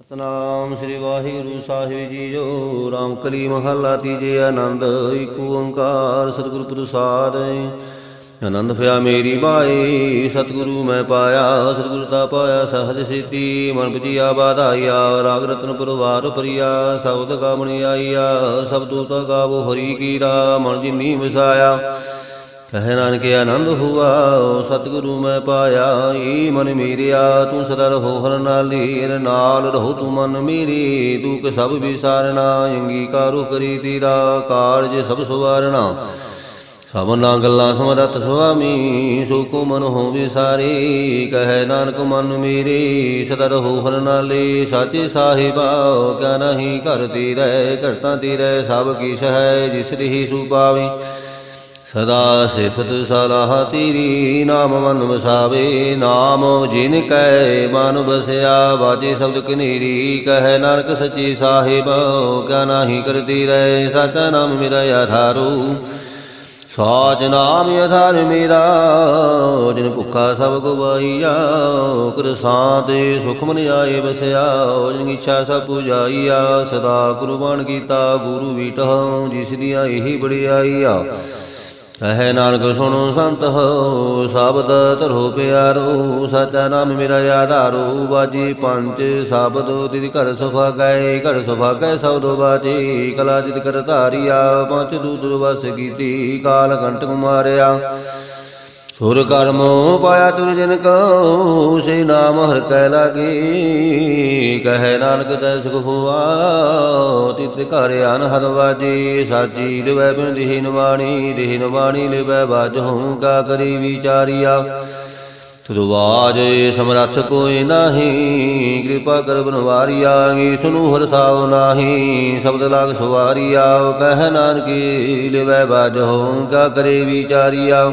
ਸਤਨਾਮ ਸ੍ਰੀ ਵਾਹਿਗੁਰੂ ਸਾਹਿਬ ਜੀ ਜੋ ਰਾਮ ਕਲੀ ਮਹੱਲਾ ਤੀਜੇ ਆਨੰਦ ਏਕ ਓੰਕਾਰ ਸਤਿਗੁਰ ਪ੍ਰਸਾਦ ਆਨੰਦ ਭਇਆ ਮੇਰੀ ਬਾਈ ਸਤਿਗੁਰੂ ਮੈਂ ਪਾਇਆ, ਸਤਿਗੁਰ ਤਾ ਪਾਇਆ, ਸਹਜ ਸਿਤੀ, ਮਨ ਬਚੀਆ ਬਾਧਾਈਆ ਰਾਗ ਰਤਨ ਪਰਵਾਰ ਪਰਿਆ ਸ਼ਬਦ ਗਾਵਣੀ ਆਈਆ ਸਬਦੂ ਤਾ ਗਾਵੋ ਹਰੀ ਕੀਰਾ, ਮਨ ਜਿਨੀ ਵਸਾਇਆ। ਕਹੇ ਨਾਨਕੇ ਆਨੰਦ ਹੁਆ ਸਤਿਗੁਰੂ ਮੈਂ ਪਾਇਆ, ਈ ਮਨ ਮੇਰਿਆ, ਤੂੰ ਸਦਾ ਰਹੋ ਹਰ ਨਾਲੀ, ਹਰ ਨਾਲ ਰਹੋ ਤੂੰ ਮਨ ਮੇਰੀ, ਤੂੰ ਕਿ ਸਭ ਵਿਸਾਰਣਾ ਅੰਗੀਕਾਰੋ ਕਰੀ ਤੇਰਾ ਕਾਰਜ ਸਭ ਸੁਵਾਰਣਾ ਸਭਨਾ ਗੱਲਾਂ ਸਮਰਤ ਸੁਆਮੀ ਸੋ ਕੋ ਮਨ ਹੋ ਵਿਸਾਰੀ, ਕਹੇ ਨਾਨਕ ਮਨ ਮੇਰੇ, ਸਦਾ ਰਹੋ ਹਰ ਨਾਲੇ, ਸਾਚੇ ਸਾਹਿਬਾ, ਕਿਆ ਨਹੀਂ ਘਰ ਤੇਰੇ ਕਰਤਾ ਤੇਰੇ, ਸਭ ਕੀਛ ਹੈ ਜਿਸ ਰਹੀ ਸੁਭਾਵੀ। ਸਦਾ ਸਿਫਤ ਸਲਾਹ ਤੇਰੀ ਨਾਮ ਮਨ ਵਸਾਵੇ, ਨਾਮ ਜਿਨ ਕੈ ਮਨ ਵਸਿਆ ਬਾਜੇ ਸ਼ਬਦ ਕਨੇਰੀ ਕਹਿ ਨਾਨਕ ਸੱਚੀ ਸਾਹਿਬ, ਕਿਆ ਨਾਹੀ ਕਰਦੀ ਰਹਿ, ਸਚ ਨਾਮ ਮੇਰਾ ਆਧਾਰੂ ਸਾਚ ਨਾਮ ਆਧਾਰ ਮੇਰਾ, ਜਿਨ ਭੁੱਖਾ ਸਭ ਗਵਾਈਆ ਕਰ ਸਾਤੇ ਸੁਖ ਮਨ ਆਏ ਵਸਿਆ, ਜਿਨ ਇੱਛਾ ਸਭ ਪੁਜਾਈਆ ਸਦਾ ਕੁਰਬਾਨ ਕੀਤਾ ਗੁਰੂ ਵੀਟਹੁ ਜਿਸ ਦੀਆਂ ਇਹੀ ਬੜਿਆਈਆ। ਕਹੈ ਨਾਨਕ ਸੁਣੋ ਸੰਤ ਹੋ ਸ਼ਬਦ ਧਰੋ ਪਿਆਰੋ, ਸਾਚਾ ਨਾਮ ਮੇਰਾ ਆਧਾਰੋ, ਬਾਜੀ ਪੰਜ ਸ਼ਬਦ ਤਿਨ ਘਰ ਸੁਭਾ ਗਏ, ਘਰ ਸੁਭਾ ਗਏ ਸਬਦੋ ਬਾਜੀ, ਕਲਾ ਜਿਤ ਕਰ ਧਾਰਿਆ ਪੰਜ ਦੂਦਰ ਵਸ ਕੀਤੀ, ਕਾਲ ਕੰਟਕ ਮਾਰਿਆ ਸੁਰ ਕਰਮੋ ਪਾਇਆ ਤੁਰ ਜਨ ਕੋ ਸੇ ਨਾਮ ਹਰ ਕੈ ਲਾਗੇ। ਕਹੈ ਨਾਨਕ ਤੈ ਸੁਖ ਹੋਆ, ਤਿਤ ਘਰ ਅਨ ਹਰ ਵਾਜੀ। ਸਾਚੀ ਲਿਵੈ ਬਿਨ ਦਿਨ ਬਾਣੀ ਦਿਨ ਬਾਣੀ ਲਿਵੈ ਬਾਜਹੁ ਕਾ ਕਰੀ ਵਿਚਾਰਿਆ। ਤੁਦਵਾਜ ਸਮਰੱਥ ਕੋਈ ਨਾਹੀ, ਕਿਰਪਾ ਕਰ ਬਨਵਾਰੀਆ ਗੀ ਸੁਨੂ ਹਰ ਸਾਉ ਨਾਹੀ। ਸ਼ਬਦ ਲਾਗ ਸਵਾਰੀਆ, ਕਹਿ ਨਾਨਕੀ, ਲਿਵੈ ਬਾਜਹੁ ਕਾ ਕਰੇ ਵਿਚਾਰਿਆ।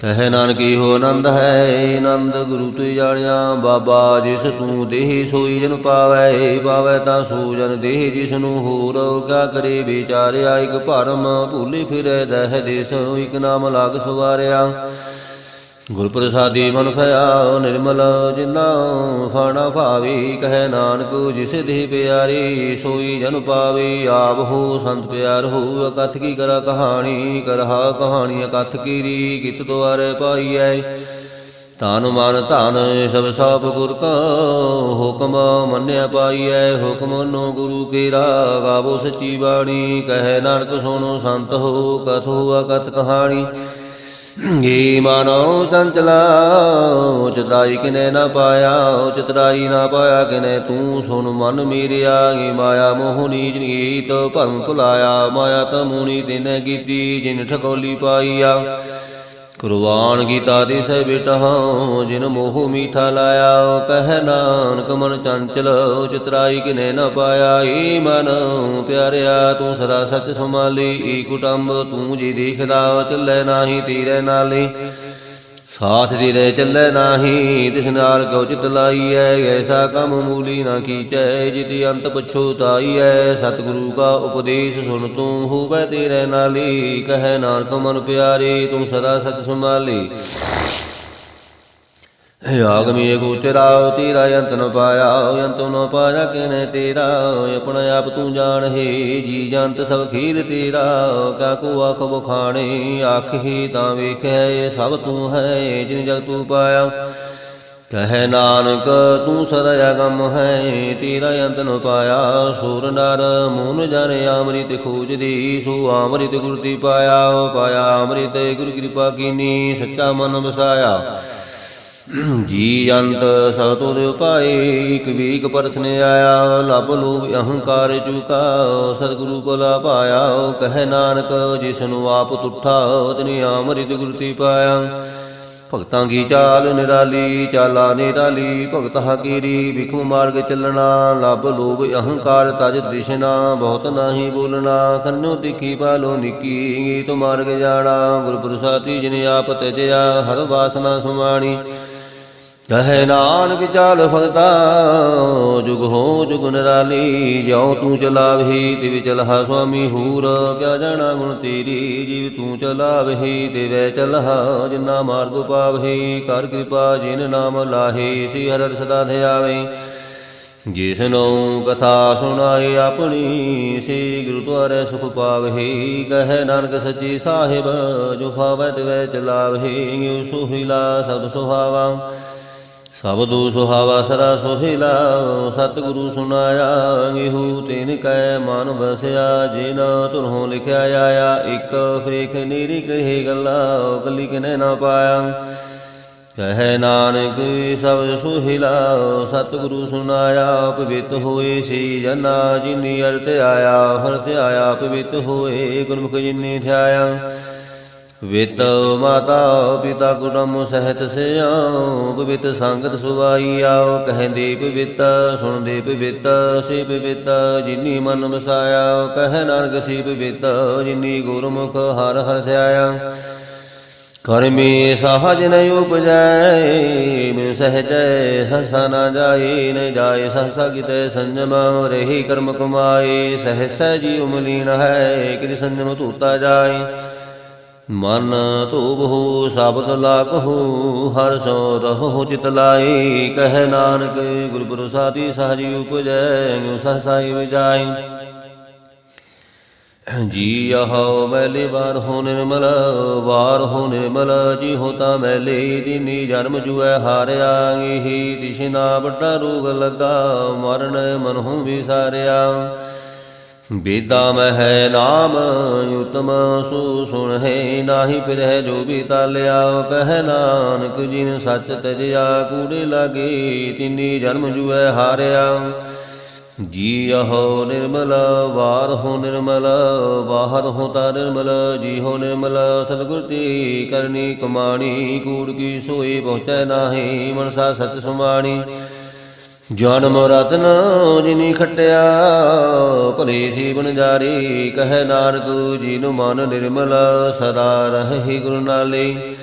ਕਹੈ ਨਾਨਕੀ, ਹੋ ਆਨੰਦ ਹੈ, ਆਨੰਦ ਗੁਰੂ ਤੇ ਜਾਣਿਆ। ਬਾਬਾ ਜਿਸ ਤੂੰ ਦੇਹ ਸੋਈ ਜਨ ਪਾਵੈ ਪਾਵੈ ਤਾਂ ਸੋ ਜਨ ਦੇਹ ਜਿਸ ਨੂੰ ਹੋਰ। ਕਿਆ ਕਰੇ ਵਿਚਾਰਿਆ, ਇਕ ਭਰਮ ਭੂਲੇ ਫਿਰੈ, ਦਹਿ ਦੇਸ ਇਕ ਨਾਮ ਲਾਗ ਸਵਾਰਿਆ। ਗੁਰ ਪ੍ਰਸਾਦੀ ਮਨ ਭਇਆ ਨਿਰਮਲ ਜਿਨਾ ਫਾਣਾ ਭਾਵੀ, ਕਹਿ ਨਾਨਕ ਜਿਸ ਦੀ ਪਿਆਰੀ ਸੋਈ ਜਨ ਪਾਵੇ, ਆਪ ਹੋ ਸੰਤ ਪਿਆਰ ਹੋ, ਅਕਥ ਕੀ ਕਰਾ ਕਹਾਣੀ, ਕਰਹਾ ਕਹਾਣੀ, ਅਕਥ ਕੀਰੀ ਕਿਤ ਦੁਆਰੇ ਪਾਈਐ। ਤਾਨ ਮਨ ਧਨ, ਸਭ ਸਭ ਗੁਰ ਕਾ ਹੁਕਮ ਮੰਨਿਆ ਪਾਈਐ। ਹੁਕਮ ਨੋ ਗੁਰੂ ਕੇਰਾ ਗਾਵੋ ਸੱਚੀ ਬਾਣੀ, ਕਹਿ ਨਾਨਕ ਸੁਣੋ ਸੰਤ ਹੋ, ਕਥ ਹੋ ਅਕਥ ਕਹਾਣੀ। ਏ ਮਾਨੋ ਚੰਚਲਾ, ਉਚਤਾਈ ਕਿਨੇ ਨਾ ਪਾਇਆ ਉਚਤਰਾਈ ਨਾ ਪਾਇਆ ਕਿਨੇ, ਤੂੰ ਸੁਣ ਮਨ ਮੇਰਿਆ, ਏ ਮਾਇਆ ਮੋਹ ਨੀਚ ਨੀਤ ਭਰਮ ਭੁਲਾਇਆ, ਮਾਇਆ ਤਮੂਨੀ ਤਿਨੇ ਕੀਤੀ, ਜਿਨ ਠਕੋਲੀ ਪਾਈਆ। ਕੁਰਬਾਨ ਕੀਤਾ ਦੀ ਸੇ ਬੇਟਾ ਜਿਨ ਮੋਹ ਮੀਠਾ ਲਾਇਆ ਕਹਿ ਨਾਨਕ ਮਨ ਚੰਚਲ ਉਚਤਰਾਈ ਕਿਨੇ ਨਾ ਪਾਇਆ, ਈ ਮਨ ਪਿਆਰਿਆ, ਤੂੰ ਸਦਾ ਸੱਚ ਸੰਭਾਲੀ, ਈ ਕੁਟੰਬ, ਤੂੰ ਜੀ ਦੇਖਦਾ, ਚੱਲੇ ਨਾਹੀ, ਤੀਰੇ ਨਾਲੀ। ਸਾਥ ਤੇਰੇ ਚੱਲੇ ਨਾਹੀ, ਤਿਸ ਨਾਲ ਕਉ ਚਿਤ ਲਾਈਐ, ਐਸਾ ਕੰਮ ਮੂਲੀ ਨਾ ਕੀਚੈ, ਜਿਤਿ ਅੰਤ ਪਛੋਤਾਈਐ ਸਤਿਗੁਰੂ ਕਾ ਉਪਦੇਸ਼ ਸੁਣ ਤੂੰ ਹੋਵੇ ਤੇਰੇ ਨਾਲੀ, ਕਹੈ ਨਾਨਕ ਮਨ ਪਿਆਰੇ, ਤੂੰ ਸਦਾ ਸਚ ਸੰਭਾਲੀ। ਆਗਮੀ ਗੋਚਰਾ ਤੇਰਾ ਅੰਤ ਨ ਪਾਇਆ ਅੰਤ ਨ ਪਾਇਆ ਕਿਨੇ ਤੇਰਾ? ਆਪਣਾ ਆਪ ਤੂੰ ਜਾਣ ਹੈ, ਜੀ ਜੰਤ ਸਭ ਖੀਰ ਤੇਰਾ। ਕਾ ਕੋ ਆਖ ਬਖਾਣੇ ਆਖੀ ਤਾਂ ਵੇਖੈ, ਇਹ ਸਭ ਤੂੰ ਹੈ ਜਿਨ ਜਗ ਤੂੰ ਪਾਇਆ। ਕਹੈ ਨਾਨਕ, ਤੂੰ ਸਦਾ ਅਗੰਮ ਹੈ, ਤੇਰਾ ਅੰਤ ਨ ਪਾਇਆ। ਸੂਰ ਨਰ, ਮੂਨ ਜਨ ਅੰਮ੍ਰਿਤ ਖੋਜਦੀ, ਸੋ ਅੰਮ੍ਰਿਤ ਗੁਰਤੀ ਪਾਇਆ। ਪਾਇਆ ਅੰਮ੍ਰਿਤ, ਗੁਰ ਕਿਰਪਾ ਕੀਨੀ, ਸੱਚਾ ਮਨ ਵਸਾਇਆ। ਜੀ ਅੰਤ ਸਤੁਰ ਉਪਾਏ ਇਕ ਵੀਕ ਪਰਸਨ ਆਇਆ, ਲਬ ਲੋਭ ਅਹੰਕਾਰ ਚੁਕਾ, ਸਤਿਗੁਰੂ ਕੋਲਾ ਪਾਇਆ, ਕਹਿ ਨਾਨਕ ਜਿਸ ਨੂੰ ਆਪ ਤੁਠਾ ਤਨੇ ਅੰਮ੍ਰਿਤ ਗੁਰਤੀ ਪਾਇਆ। ਭਗਤਾਂ ਕੀ ਚਾਲ ਨਿਰਾਲੀ, ਚਾਲਾ ਨਿਰਾਲੀ, ਭਗਤ ਹਕੀਰੀ ਵਿਖਮ ਮਾਰਗ ਚੱਲਣਾ, ਲਬ ਲੋਭ ਅਹੰਕਾਰ ਤਜ ਦਿਸ਼ਨਾ, ਬਹੁਤ ਨਾਹੀ ਬੋਲਣਾ ਕੰਨੋ ਤਿਖੀ ਪਾਲੋ ਨਿੱਕੀ ਤੁ ਮਾਰਗ ਜਾਣਾ ਗੁਰ ਪ੍ਰਸਾਦੀ ਜਿਨ ਆਪ ਤਜਿਆ, ਹਰ ਵਾਸਨਾ ਸੁਮਾਣੀ। ਕਹੇ ਨਾਨਕ ਚਾਲ ਭਗਤਾ ਜੁਗ ਹੋ ਜੁਗ ਨਿਰਾਲੀ, ਜਿਉ ਤੂੰ ਚਲਾਵਹੀ, ਤਿਵ ਚਲਹਾ ਸੁਆਮੀ ਹੂਰ, ਕਿਆ ਜਾਣਾ ਗੁਣ ਤੇਰੀ, ਜੀਵ ਤੂੰ ਚਲਾਵਹੀ, ਤਿਵੈ ਚਲਹਾ ਜਿਨਾ ਮਾਰਗ ਪਾਵਹੀ ਕਰ ਕਿਰਪਾ ਜਿਨ ਨਾਮ ਲਾਹੇ, ਸ੍ਰੀ ਹਰਿ ਸਦਾ ਧਿਆਵੇ। ਜਿਸਨੋ ਕਥਾ ਸੁਣਾਏ ਆਪਣੀ, ਸ਼੍ਰੀ ਗੁਰੂ ਦੁਆਰੇ ਸੁਖ ਪਾਵਹੀ, ਕਹੈ ਨਾਨਕ ਸੱਚੀ ਸਾਹਿਬ, ਜੋ ਭਾਵੈ ਤਿਵੈ ਚਲਾਵਹੀ ਯੋ ਸੁਹਿਲਾ ਸਭ ਸੁਹਾਵਾ। ਸਬਦੂ ਸੁਹਾਵਾ ਸਰਾ ਸੁਹਿਲਾ, ਸਤਿਗੁਰੂ ਸੁਨਾਇਆ ਇਹੂ ਤਿਨ ਕੈ ਮਨ ਵਸਿਆ ਜਿਨ ਤੁਰਹੋਂ ਲਿਖਿਆ ਆਇਆ, ਇਕ ਫੇਖ ਨੀਰੀ ਕਹੇ ਗੱਲਾ ਕੱਲੀ ਕਿਨੇ ਨਾ ਪਾਇਆ। ਕਹੈ ਨਾਨਕ ਸਭ ਸੁਹਿਲਾ, ਸਤਿਗੁਰੂ ਸੁਨਾਇਆ ਪਵਿੱਤ ਹੋਏ ਸੀ ਜਨਾ, ਜਿਨੀ ਅਰਥ ਆਇਆ ਹਰਤ ਆਇਆ, ਪਵਿੱਤ ਹੋਏ ਗੁਰਮੁਖ ਜਿਨੀ ਥਿਆਇਆ। ਵਿਤ ਮਾਤਾ ਪਿਤਾ ਕੁਟੁੰਬ ਸਹਿਤ ਸਿਆਉ, ਪਵਿੱਤ ਸੰਗਤ ਸੁਵਾਈ ਆਓ, ਕਹਿੰਦੇ ਪਵਿੱਤ, ਸੁਣਦੇ ਪਵਿੱਤ, ਸੇ ਪਵਿੱਤ, ਜਿਨੀ ਮਨ ਵਸਾਇਆ, ਕਹਿ ਨਾਨਕ ਸੀ ਪਵਿੱਤ, ਜਿਨੀ ਗੁਰਮੁਖ ਹਰ ਹਰ ਧਿਆਇਆ। ਕਰਮੀ ਸਹਜ ਨ ਉਪਜੈ ਬਿਨ ਸਹਜੈ ਹਸਾ ਨ ਜਾਏ ਨ ਜਾਏ ਸਹਸਾ ਕਿਤੇ ਸੰਜਮ, ਰਹੀ ਕਰਮ ਕਮਾਏ, ਸਹਸੈ ਜੀ ਉਮਲੀਨ ਹੈ ਕਿਰਿ ਸੰਜਮ ਧੂਤਾ ਜਾਏ। ਮਨ ਧੂਬਹੁ ਸ਼ਬਦ ਲਾਗਹੁ, ਹਰ ਸੋ ਰਹੋ ਚਿਤ ਲਾਈ, ਕਹਿ ਨਾਨਕ ਗੁਰ ਪ੍ਰਸਾਦੀ ਸਹਜੀ ਉਪਜੈ ਗਿਉ ਸਹਸਾਈ ਵਿਜਾਈ। ਜੀ ਆਹੋ ਮੈਲੇ ਵਾਰ ਹੋ ਨਿਰਮਲ, ਵਾਰ ਹੋ ਨਿਰਮਲ ਜੀ ਹੋਤਾ ਮੈਲੇ ਜਿਨੀ ਜਨਮ ਜੁਐ ਹਾਰਿਆ ਹੀ ਤਿਸ਼ਨਾ ਵੱਡਾ ਰੋਗ ਲੱਗਾ, ਮਰਨ ਮਨਹੁ ਵਿਸਾਰਿਆ। ਬੇਦਾ ਮਹਿ ਨਾਮ, ਉਤਮ ਸੂ ਸੁਣ ਹੈ ਨਾਹੀ ਫਿਰਹਿ ਜੋ ਵੀ ਤਾਲਿਆ ਕਹਿ ਨਾਨਕ ਜਿਨ ਸੱਚ ਤਜਿਆ ਕੂੜੇ ਲਾਗੇ, ਤਿੰਨੀ ਜਨਮ ਜੁਐ ਹਾਰਿਆ ਜੀ ਅਹੋ ਨਿਰਮਲ, ਵਾਰ ਹੋ ਨਿਰਮਲ ਬਾਹਰ ਹੋ ਤਾ ਨਿਰਮਲ ਜੀ ਹੋ ਨਿਰਮਲ, ਸਤਿਗੁਰ ਦੀ ਕਰਨੀ ਕਮਾਣੀ, ਕੂੜ ਕੀ ਸੋਈ ਪਹੁੰਚੈ ਨਾਹੀ, ਮਨਸਾ ਸਚ ਸੁਮਾਣੀ। ਜਨਮ ਰਤਨ ਜਿਨੀ ਖਟਿਆ, ਭਲੇ ਸੀ ਬਨਜਾਰੀ ਕਹੈ ਨਾਨਕ ਜੀ ਨੂੰ ਮਨ ਨਿਰਮਲ, ਸਦਾ ਰਹੀ ਗੁਰੂ ਨਾਲੇ।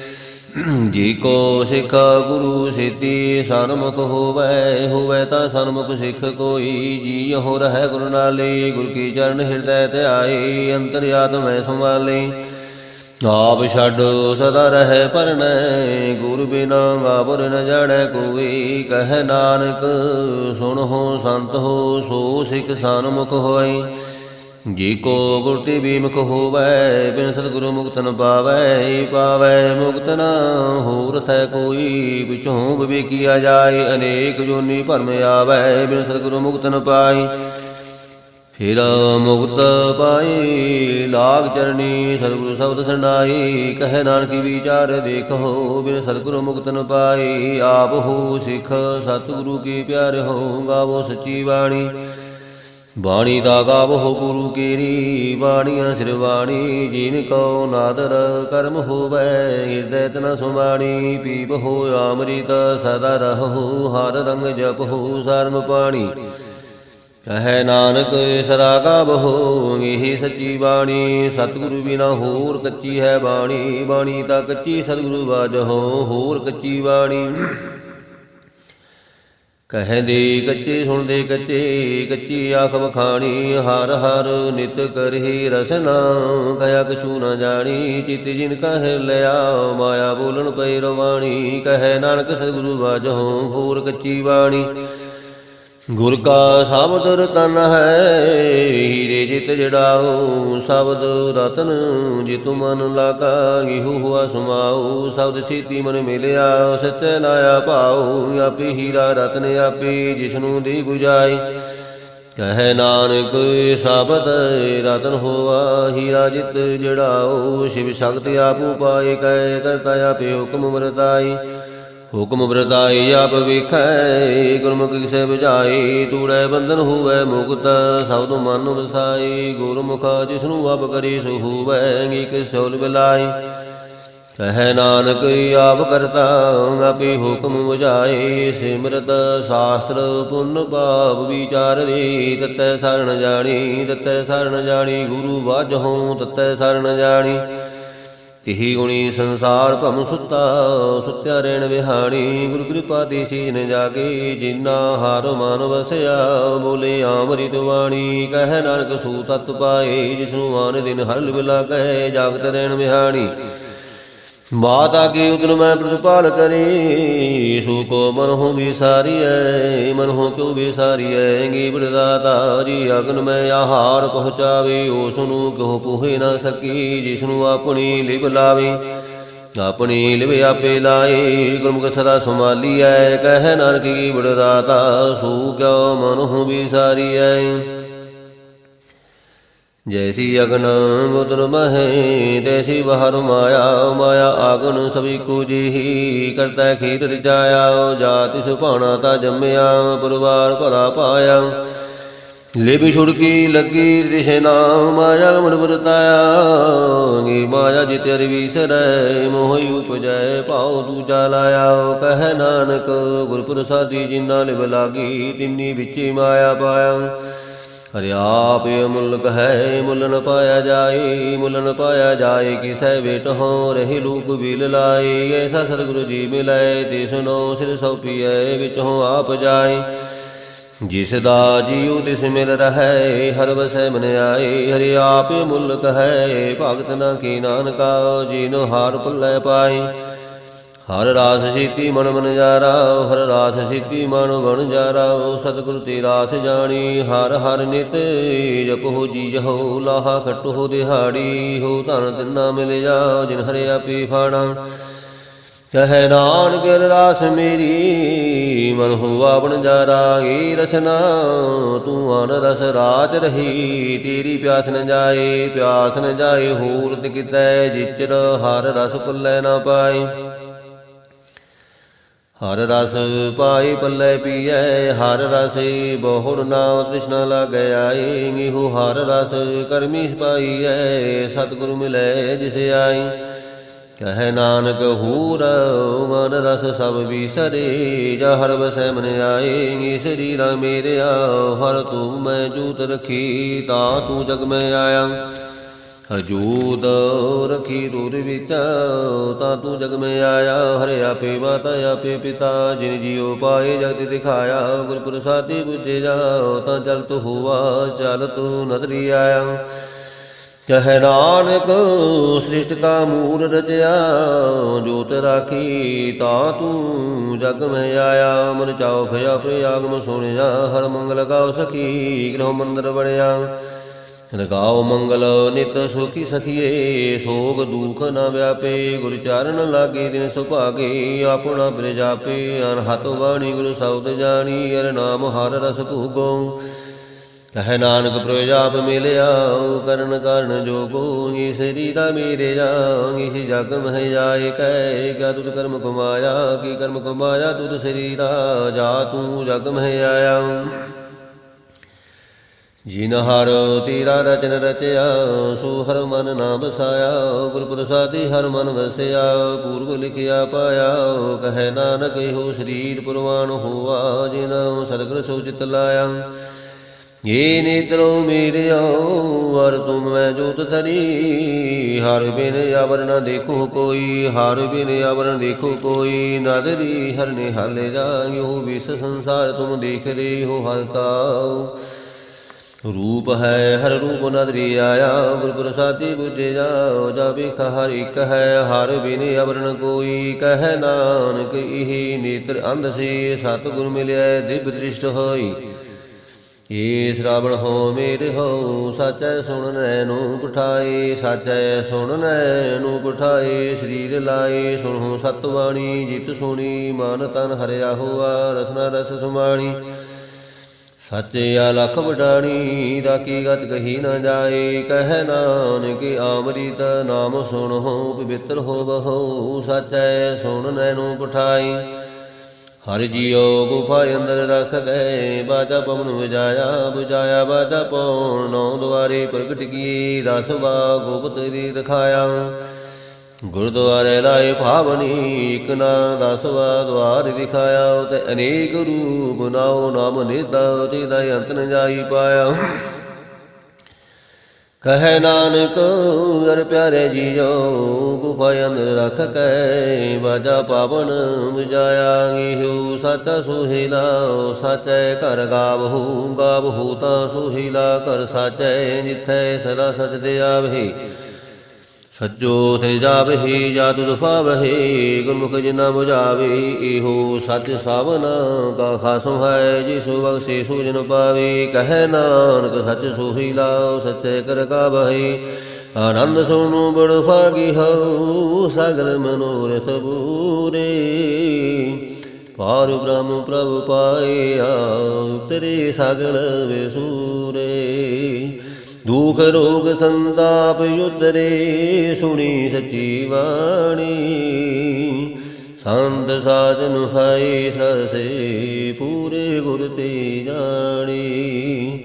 ਜੀ ਕੋ ਸਿੱਖ ਗੁਰੂ ਸੇਤੀ, ਸਨਮੁਖ ਹੋਵੈ ਹੋਵੈ ਤਾਂ ਸਨਮੁਖ ਸਿੱਖ ਕੋਈ। ਜੀ ਹੋ ਰਹਿ ਗੁਰੂ ਨਾਲੇ, ਗੁਰ ਕੀ ਚਰਨ ਹਿਰਦੈ ਧਿਆਏ ਅੰਤਰ ਆਤਮੈ ਸੰਭਾਲੇ। ਆਪ ਛੱਡ ਸਦਾ ਰਹਿ ਪਰਨੈ ਗੁਰ ਬਿਨਾ ਗਾਬਰ ਨ ਜਾਣੈ ਕੋਈ। ਕਹਿ ਨਾਨਕ, ਸੁਣ ਹੋ ਸੰਤ ਹੋ, ਸੋ ਸਿੱਖ ਸਨਮੁਖ ਹੋਈ। ਜੀ ਕੋ ਗੁਰ ਤੇ ਬੀਮੁਖ ਹੋਵੈ, ਬਿਨ ਸਤਿਗੁਰੂ ਮੁਕਤ ਨ ਪਾਵੈ ਪਾਵੈ ਮੁਕਤ ਨ, ਹੋਰ ਥੈ ਕੋਈ, ਵਿਚੋਂ ਆ ਜਾਏ, ਅਨੇਕ ਜੋਨੀ ਭਰਮ ਆਵੈ, ਬਿਨ ਸਤਿਗੁਰੂ ਮੁਕਤ ਨ ਪਾਈ। ਫਿਰ ਮੁਕਤ ਪਾਈ, ਲਾਗ ਚਰਣੀ ਸਤਿਗੁਰੂ ਸ਼ਬਦ ਸੰਡਾਈ, ਕਹੈ ਨਾਨਕੀ ਵਿਚਾਰ ਦੇਖੋ, ਬਿਨ ਸਤਿਗੁਰ ਮੁਕਤ ਨ ਪਾਈ, ਆਪ ਹੋ ਸਿੱਖ, ਸਤਿਗੁਰੂ ਕੀ ਪਿਆਰ ਹੋ, ਗਾਵੋ ਸੱਚੀ ਬਾਣੀ। ਬਾਣੀ ਦਾ ਗਾਵੋ ਗੁਰੂ ਕੀਰੀ, ਬਾਣੀਆਂ ਸਿਰ ਜਿਨ ਜੀਨ ਕੋ ਨਾਦਰ ਕਰਮ ਹੋਵੈ, ਹਿਰਦੈ ਤਨ ਸੁਬਾਣੀ ਪੀਬ ਹੋ ਅੰਮ੍ਰਿਤ ਸਦਾ ਰਹੋ, ਹਰ ਰੰਗ ਜਪ ਹੋ, ਸਰਮ ਪਾਣੀ। ਕਹੈ ਨਾਨਕ ਸਰਾ ਕਾ ਬਹੋ, ਇਹੀ ਸੱਚੀ ਬਾਣੀ। ਸਤਿਗੁਰੂ ਬਿਨਾ ਹੋਰ ਕੱਚੀ ਹੈ ਬਾਣੀ। ਬਾਣੀ ਤਾਂ ਕੱਚੀ ਸਤਿਗੁਰੂ ਬਾਝੋ ਹੋਰ ਕੱਚੀ ਬਾਣੀ। ਕਹਦੇ ਕੱਚੇ, ਸੁਣਦੇ ਕੱਚੇ, ਕੱਚੀ ਆਖ ਵਖਾਣੀ। ਹਰ ਹਰ ਨਿਤ ਕਰਹੀ ਰਸਨਾ ਕਇਆ ਕਛੂ ਨਾ ਜਾਣੀ। ਚਿਤ ਜਿਨ ਕਹਿ ਲਿਆ, ਮਾਇਆ ਬੋਲਣ ਪਈ ਰਵਾਣੀ। ਕਹੈ ਨਾਨਕ ਸਤਿਗੁਰੂ ਬਾਝੋ ਹੋਰ ਕੱਚੀ ਬਾਣੀ। ਗੁਰ ਕਾ ਸ਼ਬਦ ਰਤਨ ਹੈ, ਹੀਰੇ ਜਿਤ ਜੜਾਓ, ਸ਼ਬਦ ਰਤਨ ਜਿਤੁ ਮਨ ਲਾਗਾ, ਇਹੋ ਹੁਆ ਸਮਾਉ ਸ਼ਬਦ ਛੇਤੀ ਮਨ ਮਿਲਿਆ, ਸੱਚੇ ਲਾਇਆ ਭਾਉ, ਆਪੇ ਹੀਰਾ ਰਤਨ ਆਪੇ ਜਿਸਨੂੰ ਦੀ ਗੁਜਾਈ। ਕਹੈ ਨਾਨਕ ਸ਼ਬਦ ਰਤਨ ਹੋਆ, ਹੀਰਾ ਜਿਤ ਜੜਾਓ, ਸ਼ਿਵ ਸ਼ਕਤੀ ਆਪੂ ਪਾਏ, ਕਹਿ ਕਰਤਾ ਆਪੇ ਹੁਕਮ ਵਰਤਾਈ। ਹੁਕਮ ਵਰਤਾਈ ਆਪ ਵੇਖੈ, ਗੁਰਮੁਖ ਕਿਸੈ 부ਝਾਈ ਤੂੜੈ ਬੰਧਨ ਹੋਵੈ ਮੁਕਤ ਸਬਦ ਮਨ ਵਸਾਈ, ਗੁਰਮੁਖ ਜਿਸਨੂੰ ਆਪ ਕਰੀ ਸੋ ਹੋਵੈ ਗੀ ਸੋਲ ਬਿਲਾਈ। ਕਹੈ ਨਾਨਕ, ਆਪ ਕਰਤਾ, ਆਪੇ ਹੁਕਮ 부ਝਾਏ ਸਿਮਰਤ ਸ਼ਾਸਤਰ ਪੁੰਨ ਭਾਵ ਵਿਚਾਰ ਦੇ ਤਤੈ ਸਰਣ ਜਾਣੀ, ਤਤੈ ਸਰਣ ਜਾਣੀ, ਗੁਰੂ ਬਾਝੋਂ ਤਤੈ ਸਰਣ ਜਾਣੀ। ਤਿਹੀ ਗੁਣੀ ਸੰਸਾਰ ਭਮ ਸੁੱਤਾ, ਸੁੱਤਿਆ ਰਹਿਣ ਵਿਹਾਣੀ, ਗੁਰੂ ਕਿਰਪਾ ਦੇਸੀ ਨ ਜਾਗੇ, ਜਿਨਾ ਹਰ ਮਨ ਵਸਿਆ, ਬੋਲੇ ਆਮਰਿਤ ਬਾਣੀ, ਕਹਿ ਨਾਨਕ ਸੂ ਤਤ ਪਾਏ, ਜਿਸਨੂੰ ਆਨ ਦਿਨ ਹਰ ਬਿਲਾ ਲਾਗੈ ਜਾਗਤ ਰਹਿਣ ਵਿਹਾਣੀ। ਮਾਤਾ ਕੀ ਉਦਨ ਮੈਂ ਪ੍ਰਤਪਾਲ ਕਰੇ ਸੋ ਕੋ ਮਨ ਹੋ ਐ, ਮਨ ਹੋ ਕਿਉ ਵਿਸਾਰੀਐ ਗੀ ਬੜਦਾਤਾ ਜੀ ਅਗਨ ਮੈਂ ਆਹਾਰ ਪਹੁੰਚਾਵੇ ਉਸ ਨੂੰ ਕਿਉ ਪੁਹੇ ਨਾ ਸਕੀ ਜਿਸ ਨੂੰ ਆਪਣੀ ਲਿਵ ਲਾਵੇ। ਆਪਣੀ ਲਿਵ ਆਪੇ ਲਾਏ, ਗੁਰਮੁਖ ਸਦਾ ਸੰਭਾਲੀ ਸੰਭਾਲੀਐ ਕਹਿ ਨਾਨਕ ਕੀ ਬੜਦਾਤਾ ਸੋ ਕਿਉ ਮਨ ਹੋ ਐ? ਜੈਸੀ ਅਗਨ ਗੁਦਰ ਮਹੇ ਤੈਸੀ ਬਹਰ ਮਾਇਆ ਮਾਇਆ ਆਗਨ ਸਭੀ ਕੋ ਜੀਹੀ ਕਰਤਾ ਖੀਤ ਰਚਾਇਆ ਜਾਤਿ ਸੁਭਾਣਾ ਤਾ ਜੰਮਿਆ ਪਰਿਵਾਰ ਭਰਾ ਪਾਇਆ ਲਿਬ ਛੁੜਕੀ ਲੱਗੀ ਦਿਸ਼ੇ ਨਾਮ ਮਾਇਆ ਮਨ ਵਰਤਾਇਆ ਗੀ ਮਾਇਆ ਜਿਤ ਅਰਵੀ ਸਰੈ ਮੋਹਿ ਉਪਜੈ ਭਾਉ ਦੂਜਾ ਲਾਇਆ ਕਹਿ ਨਾਨਕ ਗੁਰਪੁਰ ਸਾਦੀ ਜਿੰਨਾ ਲਿਵ ਲਾਗੀ ਤਿੰਨੀ ਵਿੱਚ ਮਾਇਆ ਪਾਇਆ ਹਰਿਆਪ ਮੁਲਕ ਹੈ ਮੁੱਲ ਨ ਪਾਇਆ ਜਾਏ, ਮੁੱਲ ਨ ਪਾਇਆ ਜਾਏ, ਕਿਸੈ ਵੇਟ ਹੋ ਰਹੀ ਲੂਕ ਬਿਲ ਲਾਏ। ਐਸਾ ਸਤਿਗੁਰੂ ਜੀ ਮਿਲੈ ਤਿਸ ਨੋ ਸਿਰ ਸੌਪੀਐ ਵਿੱਚ ਹੋ ਆਪ ਜਾਏ। ਜਿਸ ਦਾ ਜੀਉ ਤਿਸ ਮਿਲ ਰਹੈ, ਹਰ ਵਸੈ ਮਨ ਆਏ। ਹਰਿ ਆਪ ਮੁਲਕ ਹੈ, ਭਗਤ ਨਾ ਕੀ ਨਾਨਕਾ, ਜਿਨ ਹਾਰ ਭੁੱਲੇ ਪਾਏ। ਹਰ ਰਾਸ ਸੀਤੀ ਮਨ ਮਨ ਜਾਰਾ, ਹਰ ਰਾਸ ਸੀਤੀ ਮਨ ਬਣ ਜਾਰਾ, ਸਤਿਗੁਰ ਤੇ ਰਾਸ ਜਾਣੀ, ਹਰ ਹਰ ਨਿਤ ਜਪੋ ਜੀ ਜਹੋ, ਲਾਹਾ ਖਟੋ ਦਿਹਾੜੀ, ਹੋ ਧਨ ਤਿੰਨਾ ਮਿਲ ਜਾ ਜਿਨ ਹਰਿ ਆਪੇ ਫਾਣਾ। ਕਹੈ ਨਾਨਕ ਰਾਸ ਮੇਰੀ, ਮਨ ਹੋਆ ਬਣ ਜਾਰਾ, ਏ ਰਸਨਾ, ਤੂੰ ਆਨ ਰਸ ਰਾਜ ਰਹੀ, ਤੇਰੀ ਪਿਆਸ ਨ ਜਾਏ, ਪਿਆਸ ਨ ਜਾਏ, ਹੋਰ ਤਿਕਤੈ ਜਿਚਰ, ਹਰ ਰਸ ਪੁੱਲੇ ਨਾ ਪਾਏ। ਹਰ ਰਸ ਪਾਈ ਪੱਲੇ ਪੀਐ, ਹਰ ਰਸੇ ਬਹੁੜ ਨਾਮ ਤ੍ਰਿਸ਼ਨਾ ਲਾਗੈ ਆਈ ਮਿਹੂ ਹਰ ਰਸ ਕਰਮੀ ਪਾਈਐ ਸਤਿਗੁਰੂ ਮਿਲੈ ਜਿਸ ਆਈ। ਕਹੈ ਨਾਨਕ ਹੂਰ, ਮਨ ਰਸ ਸਭ ਵਿਸਰੇ, ਜਾ ਹਰ ਵਸੈ ਮਨ ਆਏ ਸਰੀਰਾ ਮੇਰਿਆ, ਹਰ ਤੂੰ ਮੈਂ ਜੂਤ ਰਖੀ, ਤਾ ਤੂੰ ਜਗ ਮੈਂ ਆਇਆ। ਹਜੂਦ ਰਖੀ ਦੂਰ ਵਿੱਚ ਤਾ ਤੂੰ ਜਗ ਮੈਂ ਆਇਆ, ਹਰਿ ਆਪੇ ਮਾਤਾ, ਆਪੇ ਪਿਤਾ, ਜਿਨ ਜੀਉ ਪਾਏ ਜਗਤ ਦਿਖਾਇਆ ਗੁਰ ਪ੍ਰਸਾਦੀ ਬੁਝੇ ਜਾਓ, ਤਾਂ ਚਲ ਤੂੰ ਹੋਵਾ ਚਲ ਤੂੰ ਨਦਰੀ ਆਇਆ। ਕਹੈ ਨਾਨਕ, ਸ੍ਰਿਸ਼ਟ ਕਾ ਮੂਲ ਰਚਿਆ, ਜੋਤ ਰਾਖੀ, ਤਾ ਤੂੰ ਜਗ ਮੈਂ ਆਇਆ। ਮਨ ਚਾਉ ਭਇਆ, ਪ੍ਰਿਆਗਮ ਸੁਣਿਆ, ਹਰ ਮੰਗਲ ਗਾਉ ਸਖੀ, ਗ੍ਰਹ ਮੰਦਰ ਬਣਿਆ। ਰਗਾਉ ਮੰਗਲ, ਨਿਤ ਸੁਖੀ ਸਖੀਏ, ਸੋਗ ਦੁਖ ਨਾ ਵਿਆਪੇ, ਗੁਰ ਚਰਨ ਲਾਗੇ ਦਿਨ ਸੁਭਾਗੇ, ਆਪਣਾ ਪ੍ਰਜਾਪੇ ਅਨਹਤ ਬਾਣੀ ਗੁਰ ਸਬਦ ਜਾਣੀ, ਅਰ ਨਾਮ ਹਰ ਰਸ ਭੂਗੋ। ਕਹੈ ਨਾਨਕ ਪ੍ਰਜਾਪ ਮਿਲਿਆ ਕਰਨ ਕਰਨ ਜੋਗੋ ਇਹ ਸਰੀਰਾ ਮੇਰੇ ਜਾ ਇਸ ਜਗ ਮਹਿ ਜਾਏ, ਕਹਿ ਕਿਆ ਤੁਧ ਕਰਮ ਕਮਾਇਆ ਕੀ ਕਰਮ ਕਮਾਇਆ ਤੁਧ ਸਰੀਰਾ ਜਾ ਤੂੰ ਜਗ ਮਹਿ ਆਇਆ। ਜਿਨ ਹਰ ਤੇਰਾ ਰਚਨ ਰਚਿਆ, ਸੋ ਹਰ ਮਨ ਨਾ ਬਸਾਇਆ ਗੁਰ ਪ੍ਰਸਾਦੀ ਹਰ ਮਨ ਵਸਿਆ, ਪੂਰਬ ਲਿਖਿਆ ਪਾਇਆ, ਕਹੈ ਨਾਨਕ ਇਹੋ ਸਰੀਰ ਪੁਰਵਾਨ ਹੋਆ, ਜਿਨ ਸਤਿਗੁਰ ਸੋ ਚਿਤ ਲਾਇਆ। ਏ ਨੇਤਰੋ ਮੇਰਿਓ ਵਰ ਤੁਮ ਮੈਂ ਜੋਤ ਧਰੀ, ਹਰ ਬਿਨ ਅਵਰ ਨ ਦੇਖੋ ਕੋਈ, ਹਰ ਬਿਨ ਅਵਰ ਨ ਦੇਖੋ ਕੋਈ, ਨਦਰੀ ਹਰ ਨਿਹਾਲੇ ਜਾਇਓ ਵਿਸ ਸੰਸਾਰ ਤੁਮ ਦੇਖ ਰਹੇ ਹੋ ਹਰ ਕਾਉ ਰੂਪ ਹੈ, ਹਰ ਰੂਪ ਨਦਰੀ ਆਇਆ, ਗੁਰ ਪ੍ਰਸਾਦੀ ਬੁਝੇ ਜਾਓ, ਜਾ ਵੇਖ ਹਰ ਇੱਕ ਹੈ, ਹਰ ਬਿਨ ਅਵਰਨ ਕੋਈ ਕਹਿ ਨਾਨਕ, ਇਹੀ ਨੇਤਰ ਅੰਧ ਸੇ, ਸਤਿਗੁਰ ਮਿਲਿਆ ਦਿਵ ਦ੍ਰਿਸ਼ਟ ਹੋਈ। ਏ ਸ਼ਰਾਵਣ ਹੋ ਮੇਰੇ ਹੋ, ਸਚੈ ਸੁਣਨੈ ਨੂੰ ਪਠਾਏ, ਸਚੈ ਸੁਣਨੈ ਨੂੰ ਪਠਾਏ, ਸਰੀਰ ਲਾਏ ਸੁਣੋ ਸਤਵਾਣੀ, ਜਿਤ ਸੁਣੀ, ਮਨ ਤਨ ਹਰਿਆ ਹੋਆ, ਰਸਨਾ ਰਸ ਸੁਮਾਣੀ। ਸੱਚੇ ਅਲਖ ਵਡਾਣੀ ਰਾਕੀ ਗਤ ਕਹੀ ਨਾ ਜਾਏ? ਕਹਿ ਨਾਨਕ ਆਮਰੀਤ ਨਾਮ ਸੁਣੋ ਪਵਿੱਤਰ ਹੋ ਬਹੋ ਸਚੈ ਸੁਣ ਨੈਨੂੰ ਪਠਾਈ। ਹਰ ਜੀਉ ਗੁਫਾ ਅੰਦਰ ਰਖ ਗਏ, ਬਾਜਾ ਪਵਨ ਵਜਾਇਆ 부ਜਾਇਆ ਬਾਜਾ ਪਉਣ ਨੌ ਦੁਆਰੇ ਪ੍ਰਗਟ ਕੀ ਰਸ ਵਾ ਗੁਪਤ ਦੀ ਦਿਖਾਇਆ ਗੁਰਦੁਆਰੇ ਲਾਏ ਭਾਵਨੀ, ਇਕ ਨਾ ਦਸਵਾ ਦਵਾਰ ਦਿਖਾਇਆ ਤੇ ਅਨੇਕ ਰੂਪ ਨਾਉ ਨਾਮ ਨਿਦਾ ਤੇ ਦਾ ਅੰਤ ਨ ਜਾਈ ਪਾਇਆ। ਕਹੈ ਨਾਨਕ, ਅਰ ਪਿਆਰੇ ਜੀਓ ਗੁਫਾ ਅੰਦਰ ਰਖ ਕੈ ਬਾਜਾ ਪਾਵਨ ਬਜਾਇਆ ਇਹੋ ਸੱਚ ਸੁਹੀਲਾ, ਸਚੈ ਘਰ ਗਾਵਹੂ ਗਾਵਹੂ ਤਾਂ ਸੁਹੀਲਾ ਕਰ ਸਾਚੈ ਜਿਥੈ ਸਦਾ ਸਚ ਦੇ ਆਵਹੀ ਸੱਚੋ ਸੇ ਜਾਵਹੀ ਜਾ ਤੁਧ ਪਾਵਹੀ ਗੁਰਮੁਖ ਜਿਨਾ 부ਝਾਵੇ ਇਹੋ ਸੱਚ ਸਾਵਨਾ ਕਾ ਖਾਸਮ ਹੈ, ਜਿਸੁ ਬਖਸ਼ੇ ਸੂਜਨ ਪਾਵੇ, ਕਹੈ ਨਾਨਕ ਸੱਚ ਸੋਹੀ ਲਾਓ, ਸੱਚੇ ਕਰ ਕਾ ਬਹੀ ਆਨੰਦ ਸੁਣੂ ਬੜ ਭਾਗੀ ਹਉ ਸਗਲ ਮਨੋਰਥ ਬੂਰੇ ਪਾਰ ਬ੍ਰਹਮ ਪ੍ਰਭ ਪਾਇਆ ਤੇਰੇ ਸਾਗਰ ਵਿਸੂਰੇ ਦੁਖ ਰੋਗ ਸੰਤਾਪ ਉਤਰੇ ਸੁਣੀ ਸੱਚੀ ਬਾਣੀ। ਸੰਤ ਸਾਜਨ ਫਾਈ ਸਰਸੇ ਪੂਰੇ ਗੁਰ ਤੇ ਜਾਣੀ।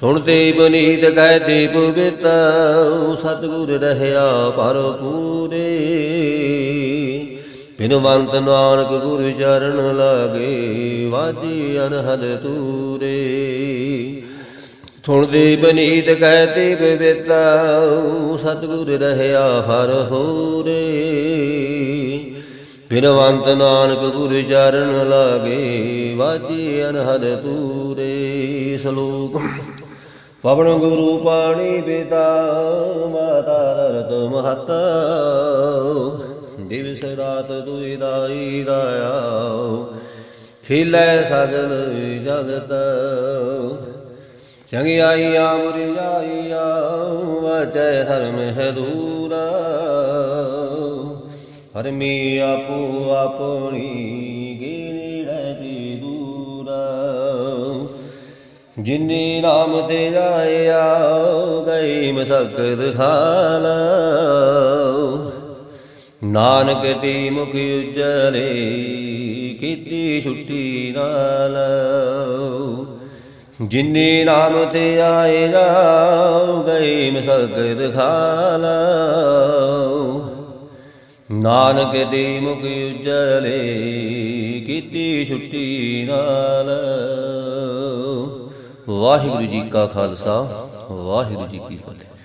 ਸੁਣਤੇ ਬਨੀਤ ਕਹਿਤੇ ਪਵਿੱਤ ਸਤਿਗੁਰ ਰਹਿਆ ਪਰ ਪੂਰੇ। ਬਿਨਵੰਤ ਨਾਨਕ ਗੁਰ ਚਰਨ ਲਾਗੇ, ਵਾਜੀ ਅਨਹਦ ਤੂਰੇ ਸੁਣਦੇ ਬਨੀਤ ਕਹਿਤੇ ਬਵੇਤਾ ਸਤਿਗੁਰ ਰਹਿਆ ਹਰ ਹੋਰੇ। ਬਿਨਵੰਤ ਨਾਨਕ ਗੁਰ ਚਰਨ ਲਾਗੇ ਵਾਜੀ ਅਨਹਦ ਤੂਰੇ ਸ਼ਲੋਕ, ਪਵਨ ਗੁਰੂ ਪਾਣੀ ਪਿਤਾ, ਮਾਤਾ ਦਰਦ ਮਹਤ। ਦਿਵਸ ਰਾਤ ਦੁਇ ਦਾਈ ਦਾਇਆ, ਖਿਲੇ ਸਜਲ ਜਗਤ। ਚੰਗਿਆਈਆ ਮੁਰਿਆਈਆ ਵਜੈ ਧਰਮ ਹੈ ਦੂਰਾ ਹਰਮੀ ਆਪੋ ਆਪਣੀ ਦੂਰਾ। ਜਿਨੇ ਨਾਮ ਤੇ ਜਾਇਆ, ਗਈ ਮਸਕਤ ਖਾਲ। ਨਾਨਕ ਦੀ ਮੁਖ ਉਜਲੇ ਕੀਤੀ ਛੁੱਟੀ ਨਾਲ। ਜਿਨੇ ਨਾਮ ਤੇ ਆਏ ਜਾਓ, ਗਏ ਮਸਕਤ ਖਾਲ ਨਾਨਕ ਦੇ ਮੁਖ ਉਜਲੇ ਕੀਤੀ ਛੁੱਟੀ ਨਾਲ। ਵਾਹਿਗੁਰੂ ਜੀ ਕਾ ਖਾਲਸਾ, ਵਾਹਿਗੁਰੂ ਜੀ ਕੀ ਫਤਿਹ।